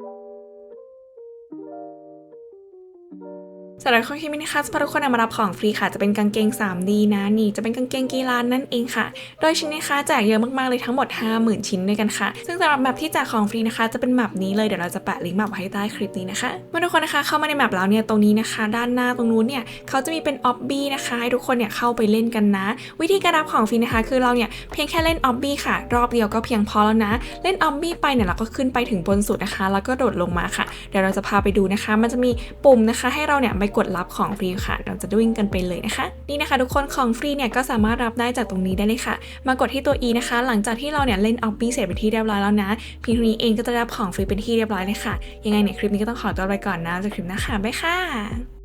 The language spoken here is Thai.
thank you สำหรับข้อคิดมินะคะสำหรับทุกคนเอามารับของฟรีค่ะ จะเป็นกางเกง 3D นะนี่จะเป็นกางเกงกีฬานั่นเองค่ะ โดยชิ้นนะคะแจกเยอะมากๆเลยทั้งหมด 50,000 ชิ้นด้วยกันค่ะ ซึ่งสำหรับแมปที่แจกของฟรีนะคะ จะเป็นแมปนี้เลยเดี๋ยวเราจะแปะลิงก์แมปไว้ให้ใต้คลิปนี้นะคะเมื่อทุกคนนะคะเข้ามาในแมปแล้วเนี่ยตรงนี้นะคะ ด้านหน้าตรงนู้นเนี่ยเขาจะมีเป็นออบบี้นะคะให้ทุกคนเนี่ยเข้าไปเล่นกันนะ วิธีการรับของฟรีนะคะ คือเราเนี่ยเพียงแค่เล่นออบบี้ค่ะ รอบเดียวก็เพียงพอแล้วนะ เล่นออบบี้ไปเนี่ยเราก็ขึ้นไปถึงบนสุดนะคะ แล้วก็โดดลงมาค่ะ เดี๋ยวเราจะพาไปดูนะคะ มันจะมีปุ่มนะคะ ให้เราเนี่ยไปกดรับของฟรีค่ะ เราจะวิ่งกันไปเลยนะคะ นี่นะคะ ทุกคนของฟรีเนี่ยก็สามารถรับได้จากตรงนี้ได้เลยค่ะ มากดที่ตัว E นะคะ หลังจากที่เราเนี่ยเล่นออฟปี้เสร็จไปนที่เรียบร้อยแล้วนะเพียงเท่านี้เองก็จะรับของฟรีเป็นที่เรียบร้อยเลยค่ะ ยังไงเนี่ยคลิปนี้ก็ต้องขอตัวไปก่อนนะจอกันคลิปหน้าค่ะบ๊ายค่ะ